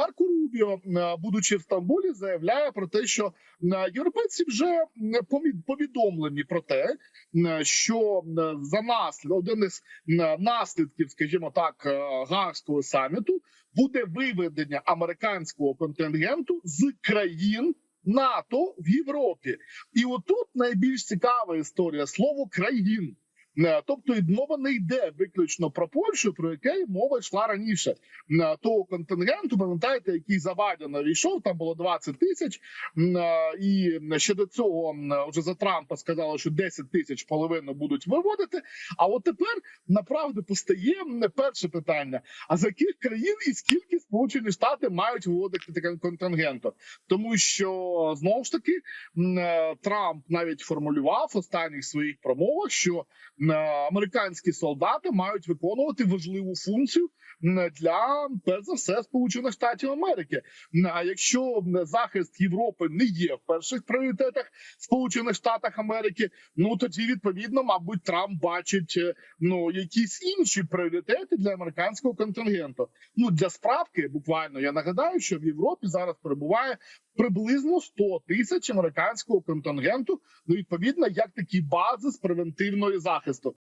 Марко Рубіо, е, будучи в Стамбулі, заявляє про те, що е, європейці вже повідомлені про те, е, що за наслід один із наслідків, скажімо так, гаагського саміту буде виведення американського контингенту з країн. НАТО в Європі, і отут найбільш цікава історія слово країн. Е, Тобто мова не йде виключно про Польщу, про яке мова йшла раніше. Е, Того контингенту, пам'ятаєте, який Завадяна війшов, там було 20 тисяч. Е, І ще до цього вже за Трампа сказали, що 10 тисяч половину будуть виводити. А от тепер направду постає перше питання: а з яких країн і скільки Сполучені Штати мають виводити таке контингенту? Тому що знову ж таки Трамп навіть формулював в останніх своїх промовах, що американські солдати мають виконувати важливу функцію для перш за все Сполучених Штатів Америки. А якщо захист Європи не є в перших пріоритетах Сполучених Штатів Америки, ну тоді відповідно, мабуть, Трамп бачить е, ну якісь інші пріоритети для американського контингенту. Ну для справки, буквально я нагадаю, що в Європі зараз перебуває приблизно 100 тисяч американського контингенту. Ну відповідно, як такі бази з превентивної захисту.